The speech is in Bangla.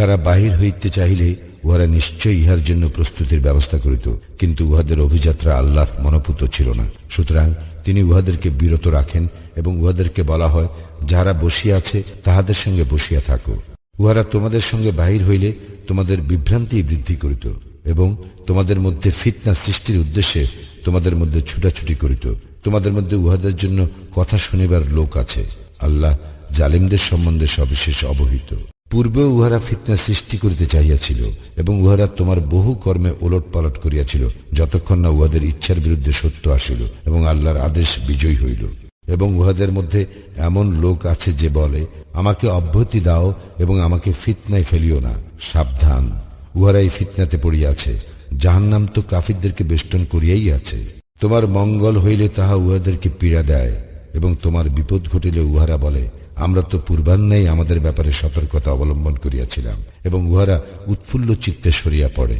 উহারা বাহির হইতে চাহিলে উহারা নিশ্চয় ইহার জন্য প্রস্তুতির ব্যবস্থা করিত, কিন্তু উহাদের অভিযাত্রা আল্লাহর মনোপুত ছিল না। সুতরাং তিনি উহাদেরকে বিরত রাখেন এবং উহাদেরকে বলা হয় যাহারা বসিয়া আছে, তাহাদের সঙ্গে বসিয়া থাকো। উহারা তোমাদের সঙ্গে বাহির হইলে তোমাদের বিভ্রান্তি বৃদ্ধি করিত এবং তোমাদের মধ্যে ফিতনা সৃষ্টির উদ্দেশ্যে তোমাদের মধ্যে ছুটাছুটি করিত। তোমাদের মধ্যে উহাদের জন্য কথা শুনিবার লোক আছে। আল্লাহ জালিমদের সম্বন্ধে সবিশেষ অবহিত। পূর্বে উহারা ফিতনা সৃষ্টি করিতে চাহিয়াছিল এবং উহারা তোমার বহু কর্মে ওলট পালট করিয়াছিল, যতক্ষণ না উহাদের ইচ্ছার বিরুদ্ধে সত্য আসিল এবং আল্লাহর আদেশ বিজয়ী হইল। এবং উহাদের মধ্যে এমন লোক আছে যে বলে, আমাকে অব্যাহতি দাও এবং আমাকে ফিতনায় ফেলিও না, সাবধান। উহারা এই ফিতনাতে পড়িয়াছে যাহার নাম তো কাফিরদেরকে বেষ্টন করিয়াই আছে। তোমার মঙ্গল হইলে তাহা উহাদেরকে পীড়া দেয় এবং তোমার বিপদ ঘটিলে উহারা বলে আমরা তো পূর্বান্নেই আমাদের ব্যাপারে সতর্কতা অবলম্বন করিয়াছিলাম এবং উহারা উৎফুল্ল চিত্তে সরিয়া পড়ে।